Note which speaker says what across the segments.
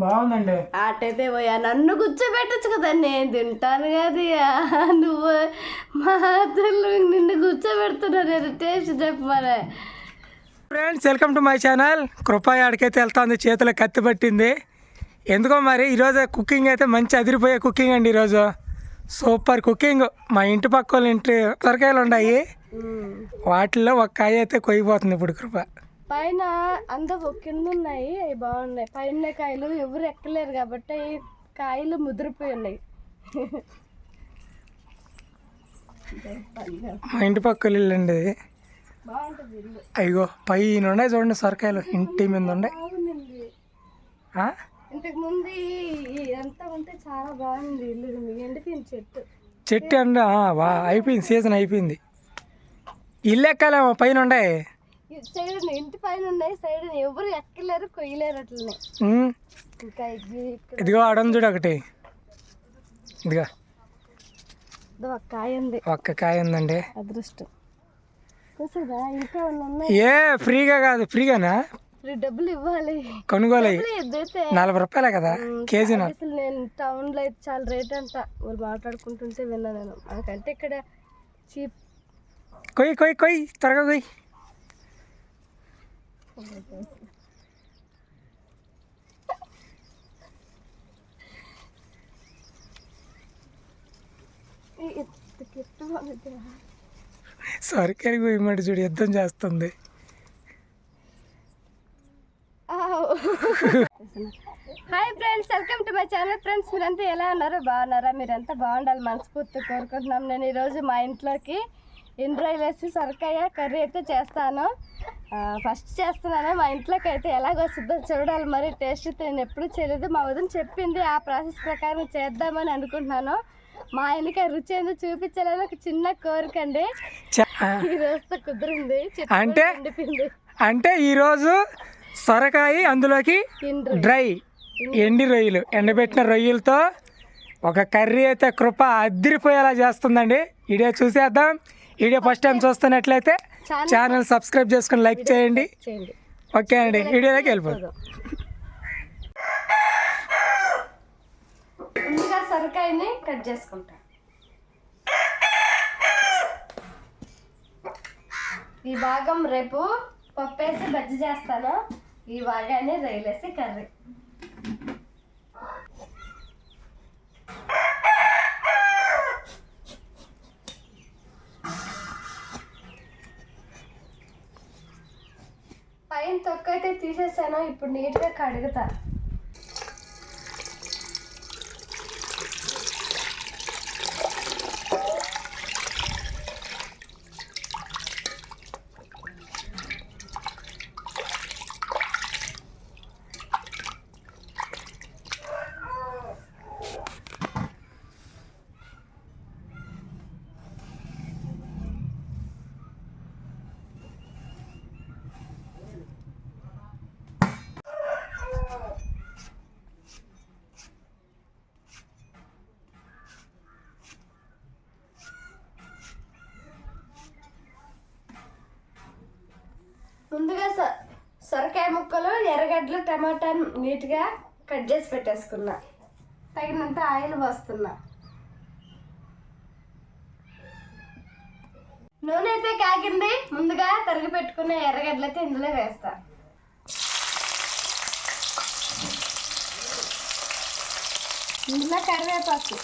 Speaker 1: బాగుందండి.
Speaker 2: ఆటైతే పోయా. నన్ను కూర్చోబెట్టచ్చు కదా నేను తింటాను కదా నువ్వు మా తల్లు నిన్ను కూర్చోబెడుతున్నా నేను taste చెప్పమనే
Speaker 1: friends welcome to my channel కృప ఆడికైతే వెళ్తుంది చేతిలో కత్తి పట్టింది. ఎందుకో మరి ఈరోజు కుకింగ్ అయితే మంచి అదిరిపోయే కుకింగ్ అండి ఈరోజు. సూపర్ కుకింగ్ మా ఇంటి పక్క వాళ్ళ ఇంటి సొరకాయలు ఉన్నాయి. వాటిల్లో ఒక కాయ అయితే కొయ్యిపోతుంది ఇప్పుడు కృప.
Speaker 2: పైన అంత కింద ఉన్నాయి అవి బాగున్నాయి. పైన కాయలు ఎవరు ఎక్కలేరు కాబట్టి ఈ కాయలు ముదిరిపోయి ఉన్నాయి.
Speaker 1: మా ఇంటి పక్క వాళ్ళు ఇల్లు అండి అయ్యో పైన ఉన్నాయి చూడండి సొరకాయలు ఇంటి మీద ఉన్నాయి?
Speaker 2: ఇంతకు ముందు ఉంటే చాలా బాగుంది ఇల్లు. ఎండిపోయింది చెట్టు.
Speaker 1: చెట్టు అండి అయిపోయింది సీజన్ అయిపోయింది. ఇల్లు ఎక్కాలేమో పైన ఉన్నాయి
Speaker 2: సైడ్ ఇంటి పైన ఉన్నాయి సైడ్ ఎవరు ఎక్కలేరు కొయ్యలేరు అట్లనే. ఇంకా
Speaker 1: ఇదిగో ఆడని చూడు ఒకటి. ఇదిగో.
Speaker 2: ఇదో ఒక కాయ ఉంది.
Speaker 1: ఒక్క కాయ ఉందండి.
Speaker 2: అదృష్టం.
Speaker 1: ఏ ఫ్రీగా కాదు ఫ్రీగానా?
Speaker 2: డబ్బులు ఇవ్వాలి.
Speaker 1: కొనుగోలు నలభై రూపాయలే కదా కేజీ
Speaker 2: అసలు నేను టౌన్లో అయితే చాలా రేట్ అంట వాళ్ళు మాట్లాడుకుంటుంటే విన్నా నేను. మనకంటే ఇక్కడ చీప్
Speaker 1: కొయ్యి కొయ్యి కొయ్యి త్వరగా కొయ్యి. సొరకాయ కొయ్యమంటే చూడు యుద్ధం చేస్తుంది.
Speaker 2: Hi friends welcome to my channel. Friends మీరంతా ఎలా ఉన్నారు బాగున్నారా? మీరంతా బాగుండాలి మనస్ఫూర్తి కోరుకుంటున్నాం. నేను ఈరోజు మా ఇంట్లోకి ఎండ్రాయిల్ వేసి సొరకాయ కర్రీ అయితే చేస్తాను. ఫస్ట్ చేస్తున్నాను. మా ఇంట్లోకి అయితే ఎలాగ వస్తుందో చూడాలి. మరి టేస్ట్ నేను ఎప్పుడు చేయలేదు. మా వదిన చెప్పింది ఆ ప్రాసెస్ ప్రకారం చేద్దామని అనుకుంటున్నాను. మా ఆయనకి రుచి ఏందో చూపించాలని ఒక చిన్న కోరిక అండి.
Speaker 1: చ- ఆ,
Speaker 2: ఈ రోజుతో కుదిరింది.
Speaker 1: అంటే? అంటే ఈరోజు సొరకాయ అందులోకి డ్రై ఎండి రొయ్యలు. ఎండబెట్టిన రొయ్యలతో ఒక కర్రీ అయితే కృప అద్దరిపోయేలా చేస్తుందండి. వీడియో చూసేద్దాం. వీడియో ఫస్ట్ టైం చూస్తున్నట్లయితే
Speaker 2: ఛానల్
Speaker 1: సబ్స్క్రైబ్ చేసుకుని లైక్ చేయండి. ఓకే అండి వీడియోలోకి వెళ్ళిపోదాం.
Speaker 2: ముందుగా సొరకాయని కట్ చేసుకుంటా. ఈ భాగం రేపు పప్పేసి బజ్జి చేస్తాను. ఈ భాగాన్ని రైలేసి కర్రీ పైన తొక్క అయితే తీసేసాను? ఇప్పుడు నీట్గా కడుగుతా. ముందుగా సొరకాయ ముక్కలు ఎర్రగడ్డలు టమాటా నీట్గా కట్ చేసి పెట్టేసుకున్నా. తగినంత ఆయిల్ పోస్తున్నా. నూనె అయితే కాగింది. ముందుగా తరిగి పెట్టుకున్న ఎర్రగడ్డలు అయితే ఇందులో వేస్తా. ఇందులో కరివేపాకు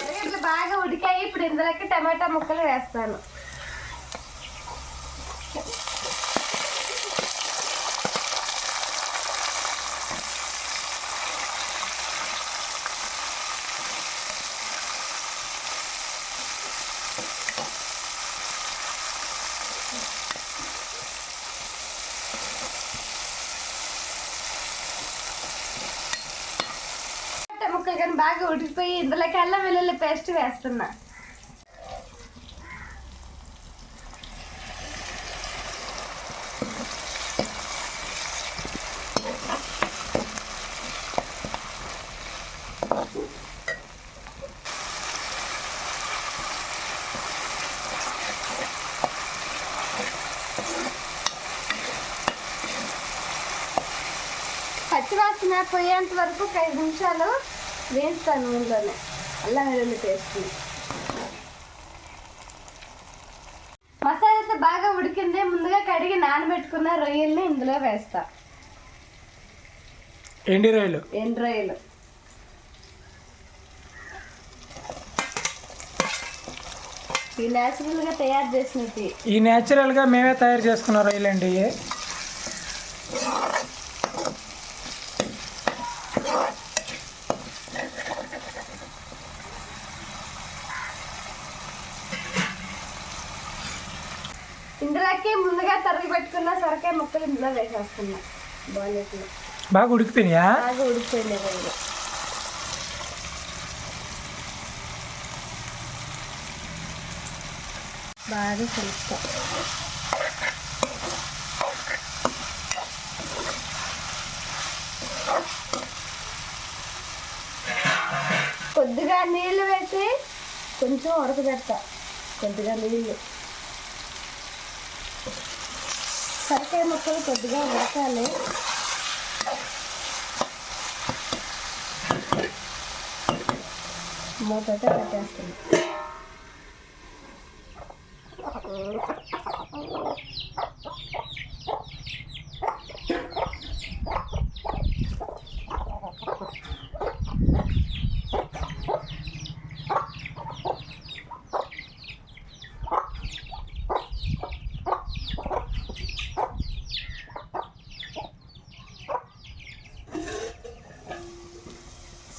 Speaker 2: ఎర్రగడ్డలు బాగా ఉడికాయి. ఇప్పుడు ఇందులోకి టమాటా ముక్కలు వేస్తాను. బాగా ఉడికిపోయి ఇందులో కల్లా వెల్లుల్లి పేస్ట్ వేస్తున్నా. పచ్చివాసన పోయేంత వరకు ఐదు నిమిషాలు వేస్తాను నూనెలోనే అల్లం వెల్లుల్లి పేస్ట్ మసాలా అయితే బాగా ఉడికింది. ముందుగా కడిగి నానబెట్టుకున్న రొయ్యల్ని ఇందులో వేస్తా.
Speaker 1: ఎండి రొయ్యలు?
Speaker 2: ఎండు రొయ్యలు. ఈ న్యాచురల్గా తయారు చేసినవి.
Speaker 1: ఈ న్యాచురల్గా మేమే తయారు చేసుకున్న రొయ్యలు
Speaker 2: ఇందులోకి ముందుగా తరిగి పెట్టుకున్న సొరకాయ ముక్కలు ఇందులో వేసేస్తున్నా. బాగుంటుంది
Speaker 1: బాగా ఉడికిపోయినాయా?
Speaker 2: బాగా ఉడికిపోయింది రొయ్యలు బాగా కలుపుతా. కొద్దిగా నీళ్ళు వేసి కొంచెం ఉడకబెడతా. కొద్దిగా నీళ్ళు. సరికాయ ముక్కలు కొద్దిగా ఉడకాలి. మూతతో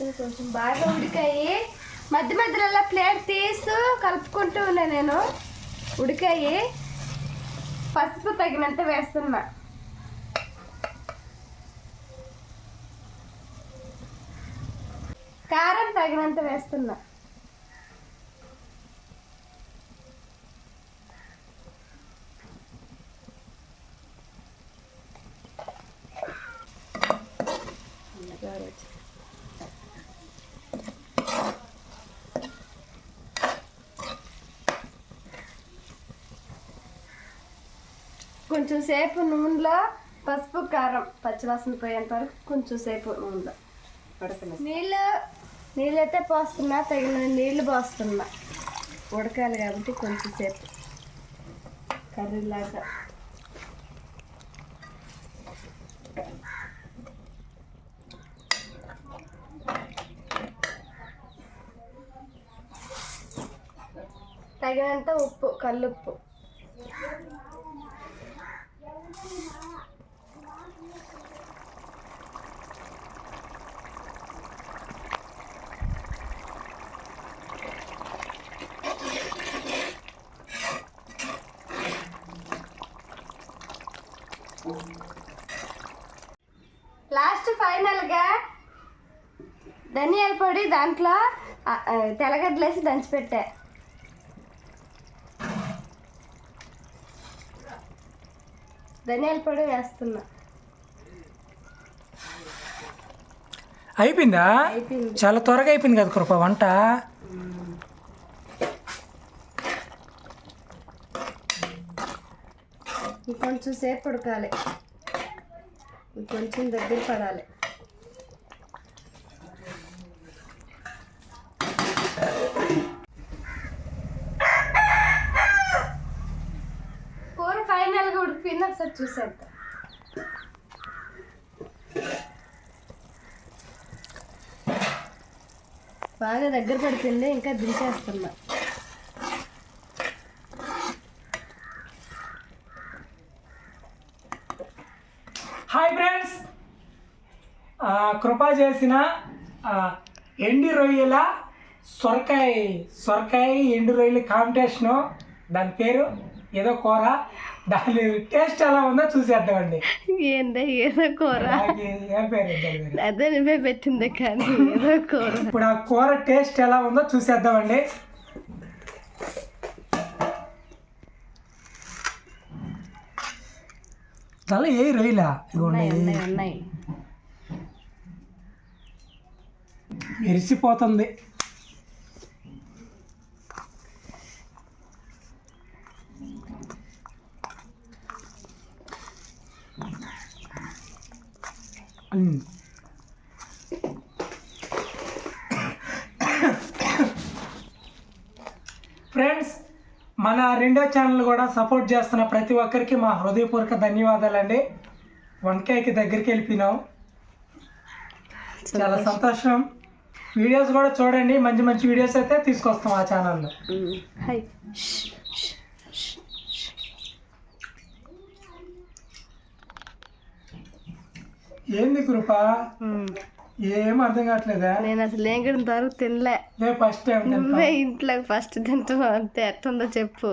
Speaker 2: పెట్టేస్తుంది కొంచెం బాగా ఉడికాయి. మధ్య మధ్యలో ప్లేట్ తీస్తూ కలుపుకుంటూ ఉన్నా నేను. ఉడికాయి. పసుపు తగినంత వేస్తున్నా. కారం తగినంత వేస్తున్నా. కొంచెం సేపు నూనెలో పసుపు కారం పచ్చివాసన పోయేంత వరకు కొంచెం సేపు నూనెలో నీళ్ళు? నీళ్ళైతే పోస్తున్నా తగిన నీళ్ళు పోస్తున్నా. ఉడకాలి కాబట్టి కొంచెం సేపు కర్రీలాగా. తగినంత ఉప్పు కల్లుప్పు. లాస్ట్ ఫైనల్గా ధనియాల పొడి దాంట్లో తెలగడ్డలేసి ఆ, దంచిపెట్టా. ధనియాల పొడి వేస్తున్నా.
Speaker 1: అయిపోయిందా?
Speaker 2: అయిపోయింది.
Speaker 1: చాలా త్వరగా అయిపోయింది కదా కృప వంట?
Speaker 2: ఇంకొంచెం సేపు ఉడకాలి. ఇంకొంచెం దగ్గర పడాలి కూర ఫైనల్గా ఉడికిపోయింది ఒకసారి చూసేద్దాం. బాగా దగ్గర పడుతుంది ఇంకా దించేస్తున్నా.
Speaker 1: హాయ్ ఫ్రెండ్స్ కృప చేసిన ఎండి రొయ్యల సొరకాయ సొరకాయ ఎండు రొయ్యల కాంపిటీషను దాని పేరు ఏదో కూర? దాని టేస్ట్ ఎలా ఉందో చూసేద్దామండి.
Speaker 2: ఏందే ఏదో కూర? అదే నువ్వే పెట్టింది కానీ ఏదో కూర.
Speaker 1: ఇప్పుడు ఆ కూర టేస్ట్ ఎలా ఉందో చూసేద్దామండి. తల ఏ రొయ్యలా?
Speaker 2: ఉన్నాయి.
Speaker 1: మెరిసిపోతుంది. ఫ్రెండ్స్ మన రెండో ఛానల్ కూడా సపోర్ట్ చేస్తున్న ప్రతి ఒక్కరికి మా హృదయపూర్వక ధన్యవాదాలండి. వంకాయకి దగ్గరికి వెళ్ళిపోయినాం. చాలా సంతోషం. వీడియోస్ కూడా చూడండి మంచి మంచి వీడియోస్ అయితే తీసుకొస్తాం ఆ ఛానల్లో. ఏంది కృప? ఏం అర్థం కావట్లేదా?
Speaker 2: నేను అసలు ఏం కూడా ఇంతవరకు తినలే.
Speaker 1: ఫస్ట్ టైం
Speaker 2: నువ్వే ఇంట్లో ఫస్ట్ తింటున్నావు అంతే ఎట్టుందో చెప్పు.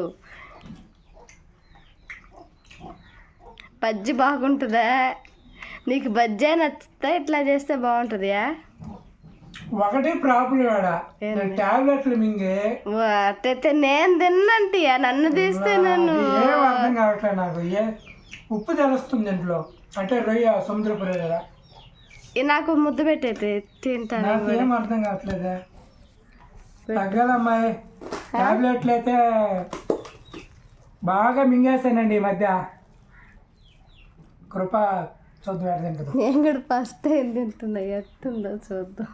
Speaker 2: బజ్జి బాగుంటుందా? నీకు బజ్జే నచ్చితే ఇట్లా చేస్తే బాగుంటుందా
Speaker 1: ఒకటి ప్రాబ్లం ఆడ. టాబ్లెట్లు మింగే.
Speaker 2: అట్టయితే నేను తిన్నంటియా? నన్ను తీస్తే నన్ను.
Speaker 1: ఏం అర్థం కావట్లేదు నాకు. ఏ ఉప్పు తెలుస్తుంది దీంట్లో అంటే రొయ్య సముద్రపు రొయ్య కదా
Speaker 2: నాకు ముద్ద పెట్టయితే తింటాను
Speaker 1: ఏం అర్థం కావట్లేదా? తగ్గాలమ్మాయి టాబ్లెట్లు అయితే బాగా మింగేసానండి ఈ మధ్య. కృప చూద్దాం తింటుందో.
Speaker 2: నేను కూడా ఫస్ట్ టైం తింటున్నా ఎట్టుందో చూద్దాం.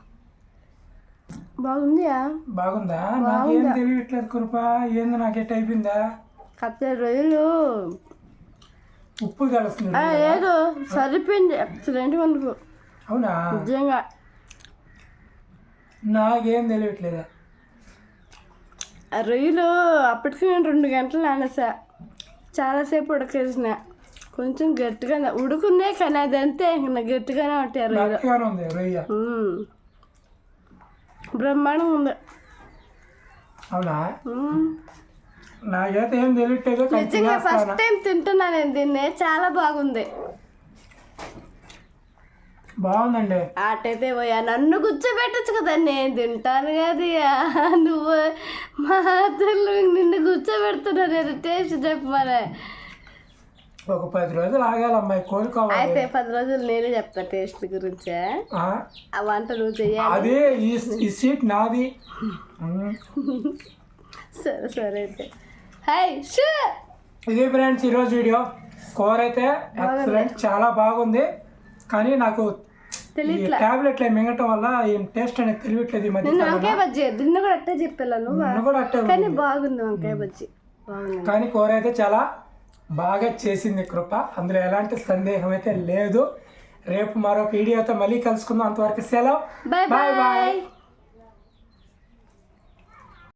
Speaker 2: బాగుందియా?
Speaker 1: బాగుందా? నాకేం తెలియట్లేదు కృప. ఏంది నాకు ఎట్ అయిపోయిందా?
Speaker 2: కాకపోతే రొయ్యలు.
Speaker 1: ఉప్పు తెలుస్తుంది
Speaker 2: ఆ, ఏదో సరిపోయింది. ఎక్సలెంట్ మనకు
Speaker 1: అవునా?
Speaker 2: నిజంగా.
Speaker 1: నాకేం తెలియట్లేదా?
Speaker 2: రొయ్యలు అప్పటికి నేను రెండు గంటలు నానేసా. చాలాసేపు ఉడకేసిన. కొంచెం గట్టిగా ఉడుకునే కానీ అది అంతే ఇంక గట్టిగానే ఉంటాయి
Speaker 1: గట్టిగానే ఉంది రొయ్య.
Speaker 2: మ్మ్. బ్రహ్మాండంగా ఉంది.
Speaker 1: అవునా. నాకైతే ఏం తెలియట్లేదు
Speaker 2: నిజంగా ఫస్ట్. టైం తింటున్నా నేను దీన్ని. చాలా బాగుంది.
Speaker 1: బాగుందండి.
Speaker 2: ఆటైతే పోయా. నన్ను కూర్చోబెట్టచ్చు కదా నేను తింటాను కదా నువ్వు మా తల్లి నిన్ను కూర్చోబెడుతున్నా నేను టేస్ట్ చెప్పమనే
Speaker 1: ఒక పది రోజులు ఆగాలి అమ్మాయి కోలుకోవాలి.
Speaker 2: అయితే పది రోజులు నేనే చెప్తా టేస్ట్ గురించే.
Speaker 1: ఆ,
Speaker 2: వంట నువ్వు చెయ్యాలి.
Speaker 1: అదే ఈ సీట్ నాది.
Speaker 2: సరే సరే అయితే. హాయ్ షూ!
Speaker 1: ఇది ఫ్రెండ్స్ ఈరోజు వీడియో. కూర అయితే ఎక్సలెంట్ చాలా బాగుంది. కానీ నాకు
Speaker 2: తెలియట్లా
Speaker 1: టాబ్లెట్లు మింగటం వల్ల ఏం టేస్ట్ అనేది తెలియట్లేదు ఈ మధ్య
Speaker 2: నిన్న వంకాయ బజ్జీ నిన్న కూడా అట్టే చెప్పాను
Speaker 1: నన్ను కూడా అట్టే
Speaker 2: కానీ. బాగుంది వంకాయ బజ్జీ. బాగుంది.
Speaker 1: కానీ కూర అయితే చాలా బాగా చేసింది కృప. అందులో ఎలాంటి సందేహం అయితే లేదు. రేపు మరొక వీడియోతో మళ్ళీ కలుసుకుందాం. అంతవరకు సెలవు.
Speaker 2: బాయ్.
Speaker 1: బాయ్.